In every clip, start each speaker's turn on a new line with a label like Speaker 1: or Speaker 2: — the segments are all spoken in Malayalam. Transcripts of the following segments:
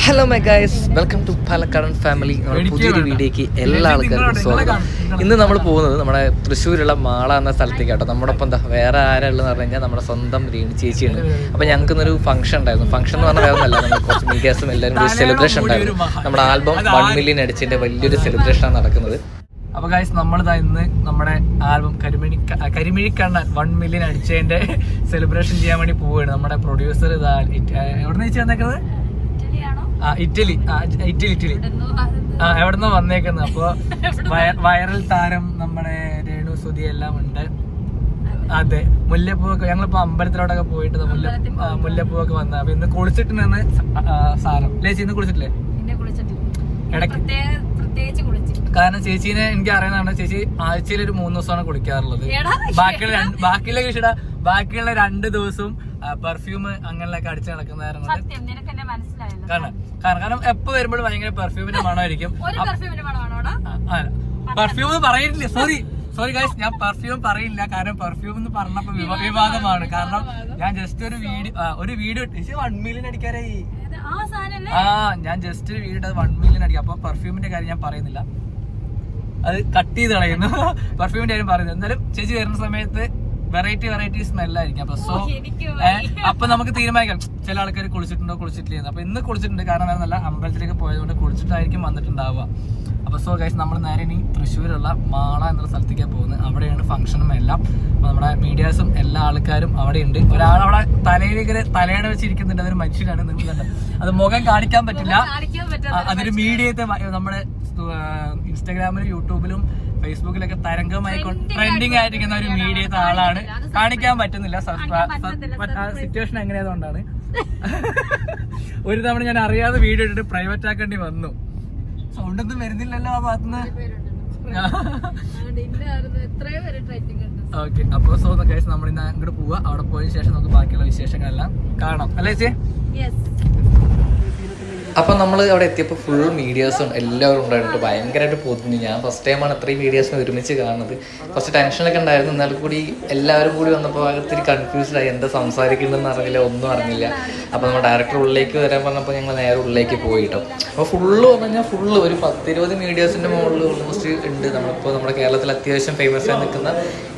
Speaker 1: Hello my guys welcome to പാലക്കാടൻ ഫാമിലി നമ്മുടെ പുതിയൊരു വീഡിയോക്ക് എല്ലാ ആൾക്കാർക്കും സ്വാഗതം. ഇന്ന് നമ്മൾ പോകുന്നത് നമ്മുടെ തൃശ്ശൂരുള്ള മാള എന്ന സ്ഥലത്തേക്ക് കേട്ടോ. നമ്മുടെ ഒപ്പം എന്താ വേറെ ആരുള്ളതെന്ന് പറഞ്ഞു കഴിഞ്ഞാൽ നമ്മുടെ സ്വന്തം രീണി ചേച്ചിയാണ്. അപ്പോൾ ഞങ്ങൾക്ക് ഇന്നൊരു ഫംഗ്ഷൻ ഉണ്ടായിരുന്നു. ഫംഗ്ഷൻ എന്ന് പറഞ്ഞാൽ വേറെ ഒന്നല്ല നമ്മൾ കുറച്ച് മീഡിയാസും എല്ലാവരും ഒരു സെലിബ്രേഷൻ ഉണ്ടായിരുന്നു. നമ്മുടെ ആൽബം വൺ മില്യൺ അടിച്ചതിന്റെ വലിയൊരു സെലിബ്രേഷൻ ആണ് നടക്കുന്നത്.
Speaker 2: അപ്പൊ ഗൈസ് നമ്മളിതാ ഇന്ന് നമ്മുടെ ആൽബം കരിമിഴി കരിമിഴിക്കണ്ണൻ വൺ മില്യൺ അടിച്ചതിന്റെ സെലിബ്രേഷൻ ചെയ്യാൻ വേണ്ടി പോവുകയാണ്. നമ്മുടെ പ്രൊഡ്യൂസർ ഇതാ എവിടെ നിന്ന് വന്നേക്കുന്നത് ആ ഇറ്റലി. Italy Italy. ആ എവിടെന്നോ വന്നേക്കുന്നത് അപ്പൊ വൈറൽ താരം നമ്മുടെ രേണു സുധി എല്ലാം ഉണ്ട്. അതെ. മുല്ലപ്പൂവൊക്കെ ഞങ്ങളിപ്പോ അമ്പലത്തിലോട്ടൊക്കെ പോയിട്ട് മുല്ല മുല്ലപ്പൂവൊക്കെ വന്ന. അപ്പൊ ഇന്ന് കുളിച്ചിട്ടുണ്ടെന്ന് സാരം ലേച്ചി ഇന്ന് കുളിച്ചിട്ടില്ലേ? ഇടയ്ക്ക്. കാരണം ചേച്ചീനെ എനിക്ക് അറിയുന്നതാണ് ചേച്ചി ആഴ്ചയിൽ ഒരു മൂന്ന് ദിവസമാണ് കുളിക്കാറുള്ളത്. ബാക്കിയുള്ള ബാക്കിയുള്ള കൃഷിയുടെ ബാക്കിയുള്ള രണ്ട് ദിവസവും പെർഫ്യൂം അങ്ങനെയൊക്കെ അടിച്ചു നടക്കുന്നതായിരുന്നു കാരണം കാരണം കാരണം എപ്പോ വരുമ്പോഴും ഭയങ്കര പെർഫ്യൂമിന്റെ മണമായിരിക്കും. പെർഫ്യൂം പറയില്ല സോറി സോറി ഗൈസ് ഞാൻ പെർഫ്യൂം പറയില്ല. കാരണം പെർഫ്യൂം എന്ന് പറഞ്ഞപ്പോ വിവ- വിവാദമാണ് കാരണം ഞാൻ ജസ്റ്റ് ഒരു വീഡിയോ ഒരു വീഡിയോ ഇട്ട് വൺ മില്യൺ അടിക്കാറായി.
Speaker 3: ആ
Speaker 2: ഞാൻ ജസ്റ്റ് ഒരു വീഡിയോ വൺ മില്യൺ അടിക്കും അപ്പൊ പെർഫ്യൂമിന്റെ കാര്യം ഞാൻ പറയുന്നില്ല. അത് കട്ട് ചെയ്ത് കളയുന്നു. പെർഫ്യൂമിന്റെ കാര്യം പറയുന്നത് എന്നാലും ചേച്ചി വരുന്ന സമയത്ത് വെറൈറ്റി വെറൈറ്റി സ്മെല്ലായിരിക്കും അപ്പൊ സോ അപ്പൊ നമുക്ക് തീരുമാനിക്കാം. ചില ആൾക്കാർ കുളിച്ചിട്ടുണ്ടോ കുളിച്ചിട്ടില്ല അപ്പൊ ഇന്ന് കുളിച്ചിട്ടുണ്ട്. കാരണം നല്ല അമ്പലത്തിലേക്ക് പോയതുകൊണ്ട് കുളിച്ചിട്ടായിരിക്കും വന്നിട്ടുണ്ടാവുക. അപ്പൊ സോ ഗൈസ് നമ്മൾ നേരെ ഇനി തൃശ്ശൂരുള്ള മാള എന്ന സ്ഥലത്തേക്ക് പോകുന്നത്. അവിടെയാണ് ഫംഗ്ഷനും എല്ലാം. അപ്പൊ നമ്മുടെ മീഡിയാസും എല്ലാ ആൾക്കാരും അവിടെ ഉണ്ട് ഒരാൾ അവിടെ തലയിലേക്ക് തലയുടെ വെച്ചിരിക്കുന്നുണ്ട്. അതൊരു മനുഷ്യനാണ് നിങ്ങൾ കണ്ടത് അത് മുഖം കാണിക്കാൻ പറ്റില്ല. അതൊരു മീഡിയത്തെ നമ്മുടെ ഇൻസ്റ്റാഗ്രാമിലും യൂട്യൂബിലും ഫേസ്ബുക്കിലൊക്കെ തരംഗമായി ട്രെൻഡിങ് ആയിരിക്കുന്ന ഒരു മീഡിയത്തെ ആളാണ്. കാണിക്കാൻ പറ്റുന്നില്ല സിറ്റുവേഷൻ എങ്ങനെയായതുകൊണ്ടാണ്. ഒരു തവണ ഞാൻ അറിയാതെ വീഡിയോ ഇട്ടിട്ട് പ്രൈവറ്റ് ആക്കേണ്ടി വന്നു. സൗണ്ടൊന്നും വരുന്നില്ലല്ലോ ആ ഭാഗത്തുനിന്ന്. ഓക്കെ അപ്പൊ സോ ഗൈസ് നമ്മൾ ഇന്ന് അങ്ങോട്ട് പോവാ. അവിടെ പോയതിനു ശേഷം നമുക്ക് ബാക്കിയുള്ള വിശേഷങ്ങളെല്ലാം കാണാം. അല്ലേ ചേ
Speaker 3: യെസ്
Speaker 1: അപ്പോൾ നമ്മൾ അവിടെ എത്തിയപ്പോൾ ഫുൾ മീഡിയേഴ്സും എല്ലാവരും ഉണ്ടായിട്ട് ഭയങ്കരമായിട്ട് പൊതിഞ്ഞു. ഞാൻ ഫസ്റ്റ് ടൈമാണ് ഇത്രയും മീഡിയേഴ്സിനെ ഒരുമിച്ച് കാണുന്നത്. കുറച്ച് ടെൻഷനൊക്കെ ഉണ്ടായിരുന്നു. എന്നാൽ കൂടി എല്ലാവരും കൂടി വന്നപ്പോൾ ഒത്തിരി കൺഫ്യൂസ്ഡായി എന്താ സംസാരിക്കേണ്ടതെന്ന് അറിയില്ല ഒന്നും അറിഞ്ഞില്ല. അപ്പോൾ നമ്മൾ ഡയറക്ടർ ഉള്ളിലേക്ക് വരാൻ പറഞ്ഞപ്പോൾ ഞങ്ങൾ നേരെ ഉള്ളിലേക്ക് പോയി കേട്ടോ അപ്പോൾ ഫുള്ള് പറഞ്ഞു കഴിഞ്ഞാൽ ഫുള്ള് ഒരു പത്തിരുപത് മീഡിയേഴ്സിന്റെ മുകളിൽ ഓൾമോസ്റ്റ് ഉണ്ട്. നമ്മളിപ്പോൾ നമ്മുടെ കേരളത്തിൽ അത്യാവശ്യം ഫേമസ് ആയി നിൽക്കുന്ന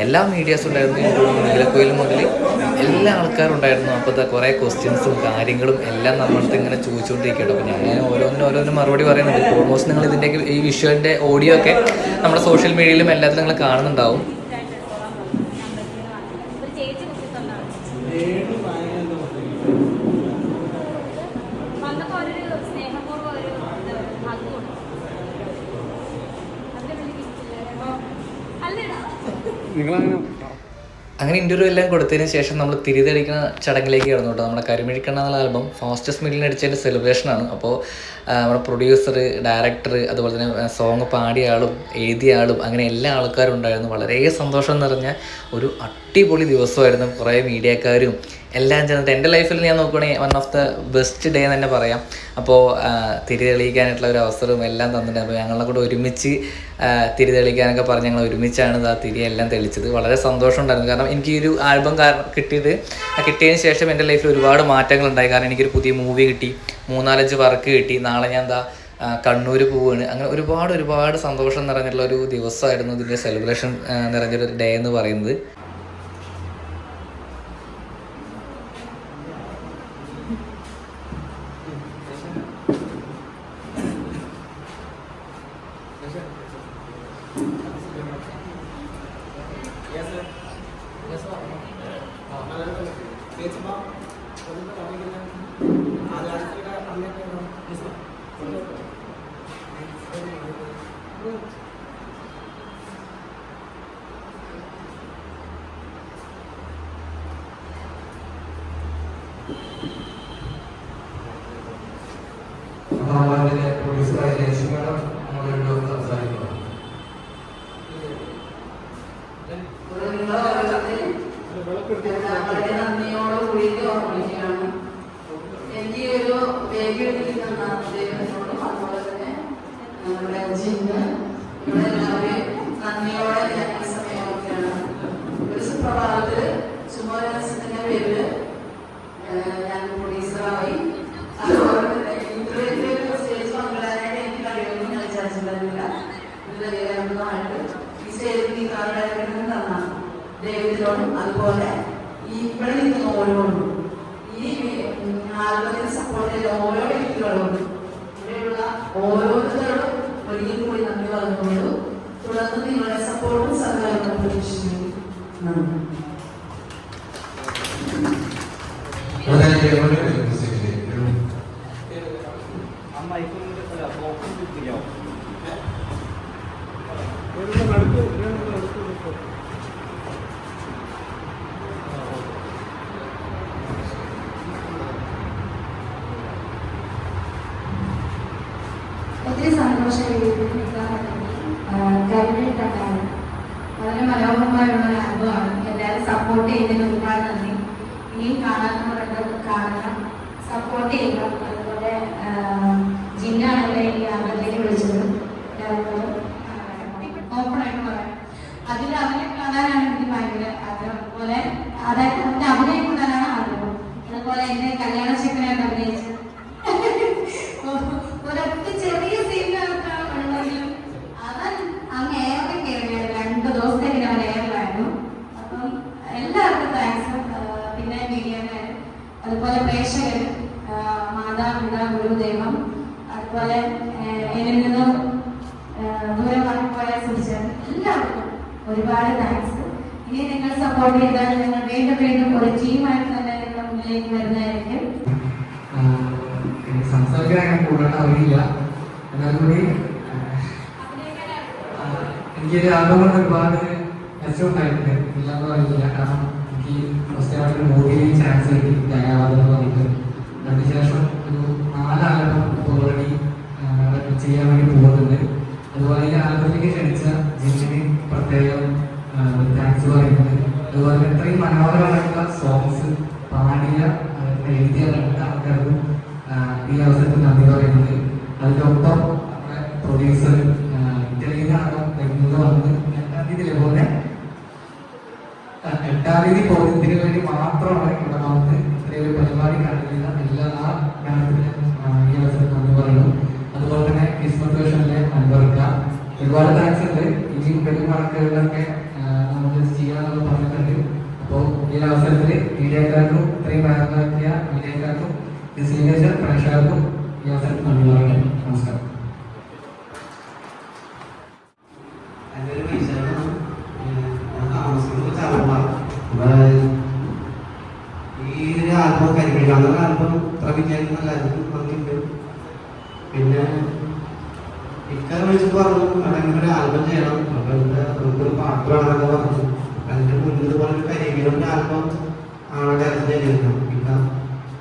Speaker 1: എല്ലാ മീഡിയേഴ്സും ഉണ്ടായിരുന്നു. നീലക്കോയിൽ മുതൽ എല്ലാ ആൾക്കാരും ഉണ്ടായിരുന്നു. അപ്പോൾ കുറേ ക്വസ്റ്റ്യൻസും കാര്യങ്ങളും എല്ലാം നമ്മളടുത്ത് ഇങ്ങനെ ചോദിച്ചുകൊണ്ടിരിക്കുകയാണ് അപ്പോൾ ഞാൻ ഓരോന്നിനും ഓരോന്നിനും മറുപടി പറയുന്നുണ്ട്. ഓൾമോസ്റ്റ് നിങ്ങൾ ഇതിന്റെയൊക്കെ ഈ വിഷ്വലിന്റെ ഓഡിയോ ഒക്കെ നമ്മുടെ സോഷ്യൽ മീഡിയയിലും എല്ലാത്തിലും നിങ്ങൾ കാണുന്നുണ്ടാവും.
Speaker 3: ഒരു
Speaker 1: അങ്ങനെ ഇന്റർവ്യൂ എല്ലാം കൊടുത്തതിന് ശേഷം നമ്മൾ തിരിതെളിക്കുന്ന ചടങ്ങിലേക്ക് കടന്നു കേട്ടോ. നമ്മുടെ കരിമിഴിക്കണ്ണ എന്നുള്ള ആൽബം ഫാസ്റ്റസ്റ്റ് മില്ലിന് അടിച്ചതിന്റെ സെലിബ്രേഷനാണ് അപ്പോൾ നമ്മുടെ പ്രൊഡ്യൂസർ ഡയറക്ടർ അതുപോലെ തന്നെ സോങ് പാടിയ ആളും എഴുതിയ ആളും അങ്ങനെ എല്ലാ ആൾക്കാരും ഉണ്ടായിരുന്നു. വളരെ സന്തോഷം നിറഞ്ഞ ഒരു അടിപൊളി ദിവസമായിരുന്നു. കുറേ മീഡിയക്കാരും എല്ലാം ചേർന്നിട്ട് എന്റെ ലൈഫിൽ ഞാൻ നോക്കുകയാണെങ്കിൽ one of the best day എന്ന് തന്നെ പറയാം. അപ്പോൾ തിരി തെളിയിക്കാനായിട്ടുള്ള ഒരു അവസരവും എല്ലാം തന്നിട്ടുണ്ട്. അപ്പോൾ ഞങ്ങളെ കൂടെ ഒരുമിച്ച് ആ, തിരി തെളിയിക്കാനൊക്കെ പറഞ്ഞ് ഞങ്ങൾ ഒരുമിച്ചാണ് ആ തിരി എല്ലാം തെളിച്ചത്. വളരെ സന്തോഷം ഉണ്ടായിരുന്നു. കാരണം എനിക്ക് ഈ ഒരു ആൽബം കാരണം കിട്ടിയത് കിട്ടിയതിന് ശേഷം എന്റെ ലൈഫിൽ ഒരുപാട് മാറ്റങ്ങൾ ഉണ്ടായി. കാരണം എനിക്കൊരു പുതിയ മൂവി കിട്ടി മൂന്നാലഞ്ച് വർക്ക് കിട്ടി. നാളെ ഞാൻ എന്താ കണ്ണൂർ പോവുകയാണ് അങ്ങനെ ഒരുപാട് ഒരുപാട് സന്തോഷം നിറഞ്ഞിട്ടുള്ള ഒരു ദിവസമായിരുന്നു ഇതിന്റെ സെലിബ്രേഷൻ നിറഞ്ഞൊരു ഡേ എന്ന് പറയുന്നത്.
Speaker 4: बेचना प्रदूषण करने के लिए आज आज का हमने Thank you. നിങ്ങളെല്ലാവരെയും നന്ദിയോടെ ഞാൻ ഈ സമയം ഓർക്കുകയാണ് ഒരു സുപ്രഭാതത്തിൽ സുമോരസിന്റെ പേരിൽ ഞാൻ പ്രൊഡ്യൂസറായി അതുപോലെ തന്നെ ഇത്രയും സ്റ്റേജ് പങ്കിടാനായിട്ട് എനിക്ക് കഴിയുമെന്ന് ഞാൻ വിചാരിച്ചിട്ടുണ്ടായിരുന്നില്ല ഇതിലായിട്ട് ഈ സ്റ്റേജിൽ നീ കാറിലായിരുന്നു തന്നാണ് ദൈവത്തിനോടും അതുപോലെ ഈ ഇവിടെ നിൽക്കുന്ന ഈ ആൽബത്തിന് സപ്പോർട്ട് ചെയ്ത ഓരോ വ്യക്തികളോടും ഇവിടെയുള്ള ഓരോരുത്തരോടും ഒരിക്കൽ കൂടി നന്ദി പറഞ്ഞുകൊണ്ടു തുടർന്ന് നിങ്ങളുടെ സപ്പോർട്ടും സഹകരണവും പ്രതീക്ഷിക്കുന്നു നന്ദി
Speaker 3: നിൽക്കാൻ കരുതിട്ടുണ്ടായിരുന്നു വളരെ മനോഹരമായുള്ള അനുഭവമാണ്. എല്ലാവരും സപ്പോർട്ട് ചെയ്തതിന് ഒരുപാട് നന്ദി. ഇനിയും കാണാത്തവരുണ്ട് കാണണം സപ്പോർട്ട് ചെയ്യുക അതുപോലെ ജിന്നാണല്ലേ ഈ ആഗ്രഹത്തിലേക്ക് വിളിച്ചത് ഓപ്പൺ ആയിട്ട് പറയാം അതിൽ അവനെ കാണാനാണ് എനിക്ക് ഭയങ്കര ആഗ്രഹം അതുപോലെ അതായത് അവന്റെ അഭിനയം കാണാനാണ് ആഗ്രഹം അതുപോലെ എന്നെ കല്യാണ ശേഖരമായിട്ട് അഭിനയിച്ചത് ഒരൊറ്റ ചെറിയ സീനിനകത്താണ് ഉള്ളതെങ്കിലും അവൻ അങ്ങ് ഏറെ കയറിയത് രണ്ട് ദിവസത്തേക്ക് അവൻ ഏറിലായിരുന്നു അപ്പം എല്ലാവർക്കും താങ്ക്സ് പിന്നെ മീഡിയക്കാർ അതുപോലെ പ്രേക്ഷകർ മാതാപിതാ ഗുരുദേവം അതുപോലെ എന്നിൽ നിന്ന് ദൂരെ മറന്നുപോയ സുഹൃത്തുക്കൾ എല്ലാവർക്കും ഒരുപാട് താങ്ക്സ് ഇനി നിങ്ങൾ സപ്പോർട്ട് ചെയ്താൽ ഞങ്ങൾ വീണ്ടും വീണ്ടും ഒരു ടീമായിട്ട് തന്നെ നിങ്ങളുടെ മുന്നിലേക്ക് വരുന്നതായിരിക്കും.
Speaker 2: സംസാരിക്കാൻ കൂടുതൽ അറിയില്ല. എന്നാലും കൂടി ആ, എനിക്ക് ആഗ്രഹം ഒരുപാട് മെച്ചമുണ്ടായിട്ടുണ്ട് ഇല്ലാന്ന് പറഞ്ഞില്ല കാരണം എനിക്ക് ഫസ്റ്റ് ആയിട്ട് മൂവിയിൽ ചാൻസ് കിട്ടി. എന്ന് പറഞ്ഞിട്ട് അതിനുശേഷം ഒരു നാല് ആൽബം ഓൾറെഡി ചെയ്യാൻ വേണ്ടി പോകുന്നുണ്ട് അതുപോലെ ഈ ആൽബത്തിലേക്ക് ക്ഷണിച്ച ജിമ്മിന് പ്രത്യേകം താങ്ക്സ് പറയുന്നത്. അതുപോലെ ഇത്രയും മനോഹരമായിട്ടുള്ള സോങ്സ് പാടിയ ആ, എഴുതിയ ആൾക്കാർക്കും ആ, ഈ അവസരത്തിൽ നന്ദി പറയുന്നത്. അതിനൊപ്പം പ്രൊഡ്യൂസർ ഇറ്റലിയിൽ നിന്നാണ് വരുന്നത് വന്ന് എട്ടാം തീയതി പോലെ ആ, എട്ടാം തീയതി പോകുന്നതിന് വേണ്ടി മാത്രമാണ് ഇവിടെ വന്ന് ഇത്രയൊരു പരിപാടി കണ്ടിരുന്ന എല്ലാ ഗാനത്തിനും ഈ അവസരത്തിൽ നന്ദി പറയുന്നു അതുപോലെ തന്നെ ക്രിസ്മസ് വേഷനിലെ അൻവർക്ക ഒരുപാട് താങ്ക്സ് ഉണ്ട് ഇനിയും വരും കണക്കുകളിലൊക്കെ നമ്മൾ ചെയ്യാമെന്ന് പറഞ്ഞിട്ടുണ്ട് അപ്പോൾ ഈ അവസരത്തിൽ മീഡിയക്കാർക്കും ഇത്രയും ഭാഗമാക്കിയ ഇത് സ്വീകരിച്ച പ്രേക്ഷകർക്കും ഈ അവസരം നന്ദി പറയുന്നു നമസ്കാരം
Speaker 5: ഈ ഒരു ആൽബം കരിമിഴാന്ന ആൽബം ഇത്ര വിജയിക്കുന്ന എല്ലാവർക്കും പിന്നെ ഇക്കാരെ വിളിച്ചിട്ട് പറഞ്ഞു അടങ്ങനെ ഒരു ചെയ്യണം. അപ്പൊ നമുക്കൊരു പാട്ട് വേണമെന്നൊക്കെ പറഞ്ഞു. അതിന്റെ മുന്നിൽ പോലെ ഒരു ആൽബം ആണ് അതിന്റെ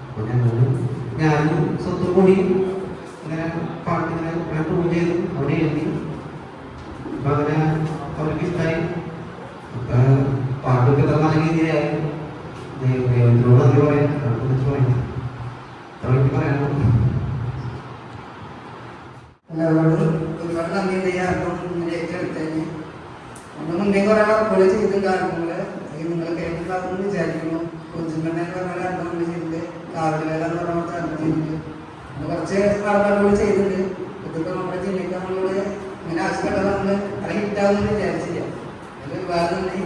Speaker 5: അപ്പൊ ഞങ്ങൾ ഞാനും സ്വത്തും കൂടി ഇങ്ങനെ പാട്ട് ഇങ്ങനെ ഞാൻ പ്രൂവ് ചെയ്തു. അവിടെ എഴുതി അപ്പൊ അങ്ങനെ അവർക്ക് ഇഷ്ടമായി പാട്ടൊക്കെ നല്ല രീതിയിലായി. ദൈവത്തിനോട് നന്ദി പറയാം. കുറിച്ച് പറയാം. അത്രയ്ക്ക് പറയാനോ
Speaker 6: എല്ലാവരോടും ഒരുപാട് നന്ദി ആൽബം ഇങ്ങനെ ഏറ്റെടുത്തതിന്. നമ്മൾ മുന്നേ കുറേ വർക്കുകൾ ചെയ്തിട്ടുണ്ട് ആൽബങ്ങൾ അത് നിങ്ങൾ കേട്ടിട്ടുണ്ടാകുമെന്ന് വിചാരിക്കുന്നു. കുഞ്ചുമണ്ണ എന്ന് പറഞ്ഞ നമ്മൾ ചെയ്തിട്ടുണ്ട് കാവലിവേല എന്ന് പറഞ്ഞ കുറച്ച് ആൽബം ചെയ്തിട്ടുണ്ട് കുറച്ച് ആൽബങ്ങൾ ചെയ്തിട്ടുണ്ട് ഇതിപ്പോ നമ്മുടെ ജില്ലയ്ക്ക് നമ്മളോട് ഇങ്ങനെ ആവശ്യപ്പെട്ടത് നമ്മൾ അത് ഹിറ്റാവുമെന്ന് വിചാരിച്ചില്ല ഒരുപാട് നന്ദി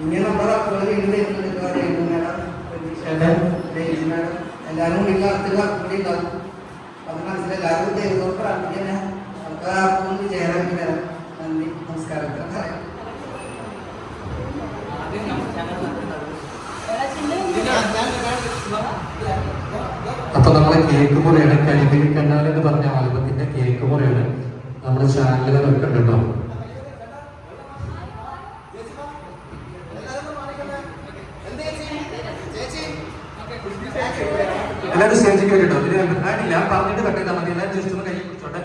Speaker 6: ഇനി നമ്മുടെ വർക്കുകൾ വീണ്ടും വരുന്നുണ്ട് ഇപ്പൊ രേണു മേഡം പ്രതീക്ഷേട്ടൻ രേജി മേഡം എല്ലാവരും മുന്നിൽ അടുത്ത വർക്ക് കൂടി ഉണ്ടാകും അത് തരാം നന്ദി നമസ്കാരം
Speaker 2: അപ്പൊ നമ്മളെ കേക്ക് മുറിയാണ് കരിമിഴി കണ്ണാൽ എന്ന് പറഞ്ഞ ആൽബത്തിന്റെ കേക്ക് മുറിയാണ് നമ്മുടെ ഉണ്ട് കേട്ടോ എല്ലാവരും സ്റ്റേജിൽ കയറിട്ടോ ഇതിന് കണ്ടില്ല പറഞ്ഞിട്ട് കട്ട് ചെയ്താൽ മതി. എല്ലാവരും ജസ്റ്റ് ഒന്ന് കൈ പിടിച്ചോട്ടെ.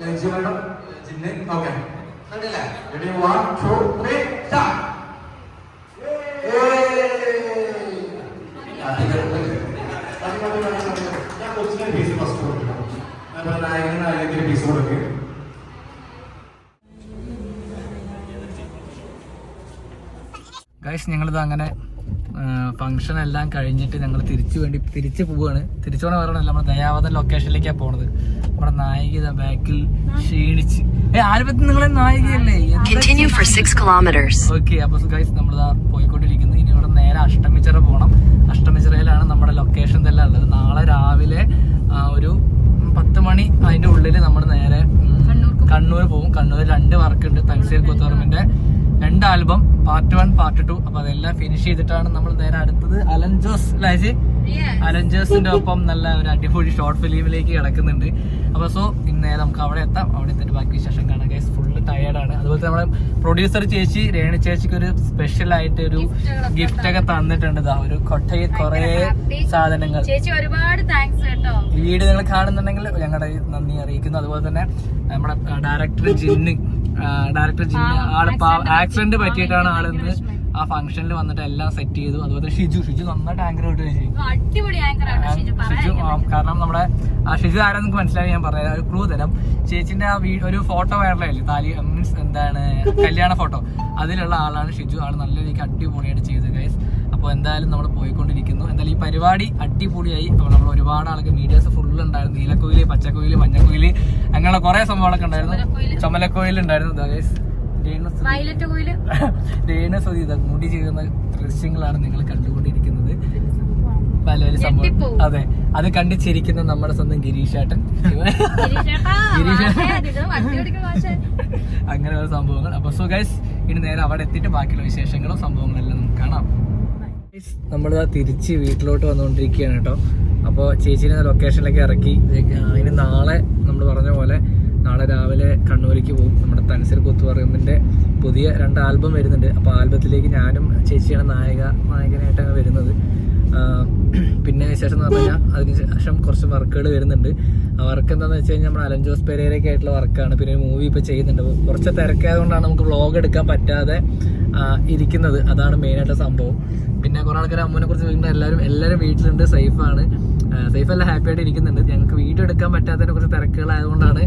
Speaker 2: ലഞ്ച് വേണം. ജിന്ന് ഓക്കെ കണ്ടില്ലേ? Ready one two three start കൊച്ചിനെ പീസ് ഫസ്റ്റ് കൊടുക്കണം നായകന് നായകത്തിന് പീസ് കൊടുക്കുക
Speaker 7: ഗൈസ് ഞങ്ങളിത് അങ്ങനെ ഫംഗ്ഷൻ എല്ലാം കഴിഞ്ഞിട്ട് ഞങ്ങൾ തിരിച്ചു വേണ്ടി തിരിച്ചു പോവുകയാണ് തിരിച്ചു പോകണ പറയണല്ല നമ്മുടെ ദയാവതൻ ലൊക്കേഷനിലേക്കാണ് പോണത്.
Speaker 2: നമ്മുടെ നായിക ബാക്കിൽ ക്ഷീണിച്ച്. ഏ ആൽബത്തിൽ നിങ്ങളെ നായികയല്ലേ?
Speaker 8: Continue for 6 kilometers.
Speaker 2: ഓക്കെ അപ്പൊ ഗൈസ് നമ്മളിതാ പോയിക്കൊണ്ടിരിക്കുന്നു. ഇനി ഇവിടെ നേരെ അഷ്ടമിച്ചിറ പോകണം അഷ്ടമിച്ചിറയിലാണ് നമ്മുടെ ലൊക്കേഷൻ തന്നെ ഉള്ളത്. നാളെ രാവിലെ ഒരു പത്ത് മണി അതിന്റെ ഉള്ളിൽ നമ്മൾ നേരെ കണ്ണൂർ പോകും. കണ്ണൂർ രണ്ട് വർക്ക് ഉണ്ട് തൻസീർ കുത്തർമിന്റെ രണ്ട് album part one part two അപ്പൊ അതെല്ലാം ഫിനിഷ് ചെയ്തിട്ടാണ് നമ്മൾ നേരെ അടുത്തത്. അലൻ ജോസ് ലാജി അലൻ ജോസിന്റെ ഒപ്പം നല്ല ഒരു അടിപൊളി ഷോർട്ട് ഫിലിമിലേക്ക് കിടക്കുന്നുണ്ട്. അപ്പൊ സോ ഇന്നേ നമുക്ക് അവിടെ എത്താം. അവിടെ എത്തിയിട്ട് ബാക്കി വിശേഷം കാണാം ഗൈസ് ഫുള്ള് ടയേർഡാണ് അതുപോലെ നമ്മുടെ പ്രൊഡ്യൂസർ ചേച്ചി രേണു ചേച്ചിക്ക് ഒരു സ്പെഷ്യൽ ആയിട്ട് ഒരു ഗിഫ്റ്റ് ഒക്കെ തന്നിട്ടുണ്ട്. ഇതാ ഒരു കൊട്ടയിൽ കുറെ സാധനങ്ങൾ.
Speaker 3: ചേച്ചി ഒരുപാട് താങ്ക്സ് കേട്ടോ.
Speaker 2: ഈ വീഡിയോ നിങ്ങൾ കാണുന്നുണ്ടെങ്കിൽ ഞങ്ങളുടെ നന്ദി അറിയിക്കുന്നു. അതുപോലെ തന്നെ നമ്മുടെ ഡയറക്ടർ ജിന്ന് ഡയറക്ടർ ജിന്ന് ആൾ ആക്സിഡന്റ് പറ്റിയിട്ടാണ് ആളിന്ന് ആ ഫംഗ്ഷനിൽ വന്നിട്ട് എല്ലാം സെറ്റ് ചെയ്തു. അതുപോലെ ഷിജു. ഷിജു നന്നായിട്ട് ആങ്കർ ആയിട്ട് ചെയ്യും
Speaker 3: ഷിജു.
Speaker 2: കാരണം നമ്മുടെ ആ ഷിജു ആരാ നിങ്ങൾക്ക് മനസ്സിലായി ഞാൻ പറയാം. ഒരു ക്ലൂ തരാം. ചേച്ചിന്റെ ആ ഒരു ഫോട്ടോ വൈറലായില്ലേ താലി മീൻസ് എന്താണ് കല്യാണ ഫോട്ടോ അതിലുള്ള ആളാണ് ഷിജു. ആണ് നല്ല രീതിക്ക് അടിപൊളിയായിട്ട് ചെയ്തത് ഗൈസ് അപ്പോൾ എന്തായാലും നമ്മൾ പോയിക്കൊണ്ടിരിക്കുന്നു. എന്തായാലും ഈ പരിപാടി അടിപൊളിയായി. അപ്പോൾ നമ്മൾ ഒരുപാട് ആൾക്ക് മീഡിയസ് ഫുൾ ഉണ്ടായിരുന്നു. നീലക്കോയിൽ പച്ചക്കോയിൽ മഞ്ഞക്കോയിൽ അങ്ങനെയുള്ള കുറേ സംഭവങ്ങളൊക്കെ ഉണ്ടായിരുന്നു. ചുമലക്കോയിൽ ഉണ്ടായിരുന്നു ഗൈസ്
Speaker 3: വയലറ്റ്
Speaker 2: കോയിൽ. മുടി ചെയ്യുന്ന ദൃശ്യങ്ങളാണ് നിങ്ങൾ കണ്ടുകൊണ്ടിരിക്കുന്നത്. പല സംഭവം. അതെ അത് കണ്ട് ചിരിക്കുന്ന നമ്മുടെ സ്വന്തം ഗിരീഷേട്ടൻ. അങ്ങനെ ഒരു സംഭവങ്ങൾ. അപ്പൊ സോ ഗൈസ് ഇനി നേരെ അവിടെ എത്തിയിട്ട് ബാക്കിയുള്ള വിശേഷങ്ങളും സംഭവങ്ങളും എല്ലാം നമുക്ക് കാണാം. നമ്മൾ തിരിച്ച് വീട്ടിലോട്ട് വന്നുകൊണ്ടിരിക്കുകയാണ് കേട്ടോ. അപ്പോൾ ചേച്ചീനെ ലൊക്കേഷനിലേക്ക് ഇറക്കി. അതിന് നാളെ നമ്മൾ പറഞ്ഞ പോലെ നാളെ രാവിലെ കണ്ണൂരിലേക്ക് പോകും. നമ്മുടെ തൻസർ കൊത്തുപറയുമ്പിന്റെ പുതിയ രണ്ട് ആൽബം വരുന്നുണ്ട്. അപ്പോൾ ആൽബത്തിലേക്ക് ഞാനും ചേച്ചിയാണ് നായിക നായകനായിട്ടാണ് വരുന്നത്. പിന്നെ ശേഷം എന്ന് പറഞ്ഞാൽ അതിന് ശേഷം കുറച്ച് വർക്കുകൾ വരുന്നുണ്ട്. ആ വർക്ക് എന്താണെന്ന് വെച്ച് കഴിഞ്ഞാൽ നമ്മൾ അലൻ ജോസ് പെരേരയൊക്കെ ആയിട്ടുള്ള വർക്കാണ്. പിന്നെ മൂവി ഇപ്പോൾ ചെയ്യുന്നുണ്ട്. കുറച്ച് തിരക്കായതുകൊണ്ടാണ് നമുക്ക് വ്ളോഗ് എടുക്കാൻ പറ്റാതെ ഇരിക്കുന്നത്. അതാണ് മെയിനായിട്ടുള്ള സംഭവം. പിന്നെ കുറേ ആൾക്കാർ അമ്മനെ കുറിച്ച് വീണ്ടും എല്ലാവരും എല്ലാവരും വീട്ടിലുണ്ട് സേഫാണ് സേഫ് അല്ല ഹാപ്പി ആയിട്ട് ഇരിക്കുന്നുണ്ട്. ഞങ്ങൾക്ക് വീഡിയോ എടുക്കാൻ പറ്റാത്തതിനെ കുറച്ച് തിരക്കുകളായതുകൊണ്ടാണ്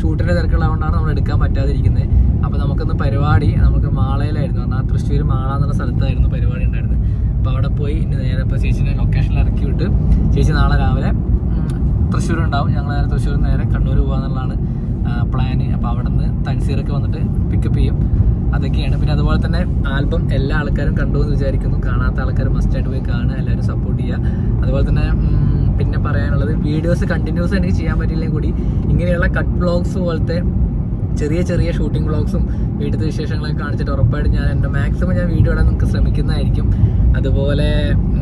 Speaker 2: ഷൂട്ടിന്റെ തിരക്കുകളായതുകൊണ്ടാണ് നമ്മൾ എടുക്കാൻ പറ്റാതിരിക്കുന്നത് അപ്പോൾ നമുക്കൊന്ന് പരിപാടി നമുക്ക് മാളയിലായിരുന്നു. എന്നാൽ തൃശ്ശൂർ മാള എന്നുള്ള സ്ഥലത്തായിരുന്നു പരിപാടി ഉണ്ടായിരുന്നത്. അപ്പോൾ അവിടെ പോയി നേരെ ഇപ്പോൾ ചേച്ചിനെ ലൊക്കേഷനിൽ ഇറക്കി വിട്ട് ചേച്ചി നാളെ രാവിലെ തൃശ്ശൂർ ഉണ്ടാവും ഞങ്ങൾ നേരെ തൃശ്ശൂർ നേരെ കണ്ണൂർ പോകാന്നുള്ളതാണ് പ്ലാന് അപ്പോൾ അവിടെ നിന്ന് തൻസീറൊക്കെ വന്നിട്ട് പിക്കപ്പ് ചെയ്യും. അതൊക്കെയാണ്. പിന്നെ അതുപോലെ തന്നെ ആൽബം എല്ലാ ആൾക്കാരും കണ്ടു എന്ന് വിചാരിക്കുന്നു. കാണാത്ത ആൾക്കാർ മസ്റ്റായിട്ട് പോയി കാണുക എല്ലാവരും സപ്പോർട്ട് ചെയ്യുക. അതുപോലെ തന്നെ പിന്നെ പറയാനുള്ളത് വീഡിയോസ് കണ്ടിന്യൂസ് എനിക്ക് ചെയ്യാൻ പറ്റില്ലെങ്കിൽ കൂടി ഇങ്ങനെയുള്ള കട്ട് ബ്ലോഗ്സ് പോലത്തെ ചെറിയ ചെറിയ ഷൂട്ടിംഗ് ബ്ലോഗ്സും വീട്ടിലത്തെ വിശേഷങ്ങളൊക്കെ കാണിച്ചിട്ട് ഉറപ്പായിട്ട് ഞാൻ എന്റെ മാക്സിമം ഞാൻ വീഡിയോ ഇടാൻ നിങ്ങൾക്ക് ശ്രമിക്കുന്നതായിരിക്കും. അതുപോലെ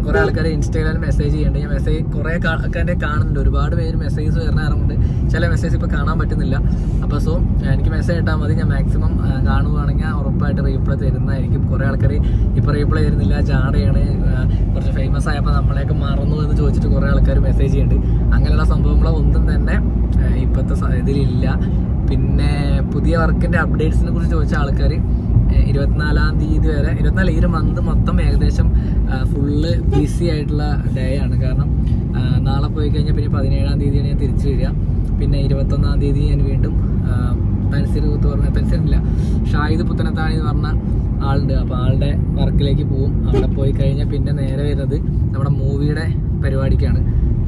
Speaker 2: കുറേ ആൾക്കാർ ഇൻസ്റ്റാഗ്രാമിൽ മെസ്സേജ് ചെയ്യുന്നുണ്ട്. ഞാൻ മെസ്സേജ് കുറെ ആൾക്കാരെ കാണുന്നുണ്ട്. ഒരുപാട് പേര് മെസ്സേജസ് വരാറുണ്ട് ചില മെസ്സേജ് ഇപ്പോൾ കാണാൻ പറ്റുന്നില്ല. അപ്പോൾ സോ എനിക്ക് മെസ്സേജ് ഇട്ടാൽ മതി. ഞാൻ മാക്സിമം കാണുകയാണെങ്കിൽ ഉറപ്പായിട്ട് റീപ്ലൈ തരുന്നതായിരിക്കും. കുറേ ആൾക്കാർ ഇപ്പോൾ റീപ്ലൈ തരുന്നില്ല ചാടയാണ് കുറച്ച് ഫേമസ് ആയപ്പോൾ നമ്മളെയൊക്കെ മറന്നു എന്ന് ചോദിച്ചിട്ട് കുറേ ആൾക്കാർ മെസ്സേജ് ചെയ്യുന്നുണ്ട്. അങ്ങനെയുള്ള സംഭവങ്ങളൊന്നും തന്നെ ഇപ്പോഴത്തെ ഇതിലില്ല. പിന്നെ പുതിയ വർക്കിന്റെ അപ്ഡേറ്റ്സിനെ കുറിച്ച് ചോദിച്ച ആൾക്കാർ ഇരുപത്തിനാലാം തീയതി വരെ ഇരുപത്തിനാല് ഈ ഒരു മന്ത് മൊത്തം ഏകദേശം ഫുള്ള് ബിസി ആയിട്ടുള്ള ഡേ ആണ്. കാരണം നാളെ പോയി കഴിഞ്ഞാൽ പിന്നെ പതിനേഴാം തീയതിയാണ് ഞാൻ തിരിച്ചു വരിക. പിന്നെ ഇരുപത്തൊന്നാം തീയതി ഞാൻ വീണ്ടും തൻസീർ കുത്ത് പറഞ്ഞ തൻസീറില്ല ഷാഹിദ് പുത്തനത്താണി എന്ന് പറഞ്ഞ ആളുണ്ട്. അപ്പോൾ ആളുടെ വർക്കിലേക്ക് പോവും അവിടെ പോയി കഴിഞ്ഞാൽ പിന്നെ നേരെ വരുന്നത് നമ്മുടെ മൂവിയുടെ പരിപാടിക്കാണ്.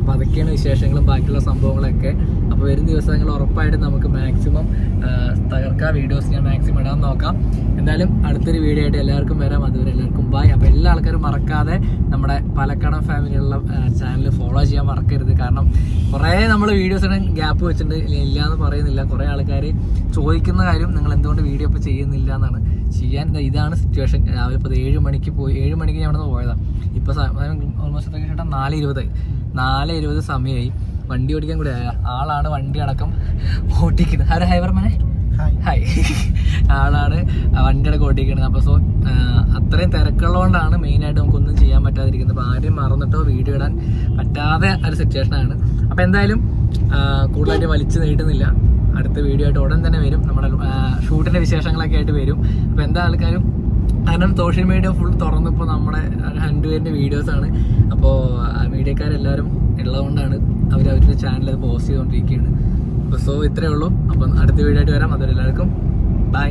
Speaker 2: അപ്പോൾ അതൊക്കെയാണ് വിശേഷങ്ങളും ബാക്കിയുള്ള സംഭവങ്ങളൊക്കെ. അപ്പോൾ വരും ദിവസങ്ങൾ ഉറപ്പായിട്ട് നമുക്ക് മാക്സിമം തകർക്കാം വീഡിയോസ് ഞാൻ മാക്സിമം ഇടാൻ നോക്കാം. എന്തായാലും അടുത്തൊരു വീഡിയോ ആയിട്ട് എല്ലാവർക്കും വരാം. അതുവരെ എല്ലാവർക്കും ബൈ അപ്പോൾ എല്ലാ ആൾക്കാരും മറക്കാതെ നമ്മുടെ പാലക്കാടൻ ഫാമിലിയുള്ള ചാനൽ ഫോളോ ചെയ്യാൻ മറക്കരുത്. കാരണം കുറേ നമ്മൾ വീഡിയോസ് ഇടാൻ ഗ്യാപ്പ് വെച്ചിട്ടുണ്ട്. ഇല്ല എന്ന് പറയുന്നില്ല. കുറേ ആൾക്കാർ ചോദിക്കുന്ന കാര്യം നിങ്ങൾ എന്തുകൊണ്ട് വീഡിയോ ഇപ്പോൾ ചെയ്യുന്നില്ല എന്നാണ്. ചെയ്യാൻ ഇതാണ് സിറ്റുവേഷൻ രാവിലെ ഇപ്പോൾ ഏഴ് മണിക്ക് പോയി. ഏഴ് മണിക്ക് ഞാൻ അവിടെ നിന്ന് പോയതാണ് ഇപ്പോൾ ഓൾമോസ്റ്റ് ചേട്ടാ? നാല് ഇരുപതായി. നാല് ഇരുപത് സമയമായി വണ്ടി ഓടിക്കാൻ കൂടി. ആളാണ് വണ്ടി അടക്കം ഓട്ടിക്കുന്നത്. ആരാ? ഹൈവർമാനെ ഹായ് ആളാണ് വണ്ടി അടക്കം ഓടിക്കുന്നത് അപ്പോൾ സോ അത്രയും തിരക്കുള്ളതുകൊണ്ടാണ് മെയിനായിട്ട് നമുക്കൊന്നും ചെയ്യാൻ പറ്റാതിരിക്കുന്നത്. അപ്പോൾ ആരെയും മറന്നിട്ടോ വീഡിയോ ഇടാൻ പറ്റാതെ ഒരു സിറ്റുവേഷനാണ്. അപ്പോൾ എന്തായാലും കൂടുതലായിട്ട് വലിച്ചു നീട്ടുന്നില്ല. അടുത്ത വീഡിയോ ആയിട്ട് ഉടൻ തന്നെ വരും. നമ്മുടെ ഷൂട്ടിന്റെ വിശേഷങ്ങളൊക്കെ ആയിട്ട് വരും. അപ്പോൾ എന്താ ആൾക്കാരും കാരണം സോഷ്യൽ മീഡിയ ഫുൾ തുറന്നപ്പോൾ നമ്മുടെ രണ്ടുപേരുടെ വീഡിയോസാണ് അപ്പോൾ മീഡിയക്കാരെല്ലാവരും ഉള്ളതുകൊണ്ടാണ് അവർ അവരുടെ ചാനൽ അത് പോസ്റ്റ് ചെയ്തുകൊണ്ടിരിക്കുകയാണ് സോ ഇത്രയേ ഉള്ളൂ. അപ്പം അടുത്ത വീഡിയോ ആയിട്ട് വരാം. അതൊരു എല്ലാവർക്കും ബൈ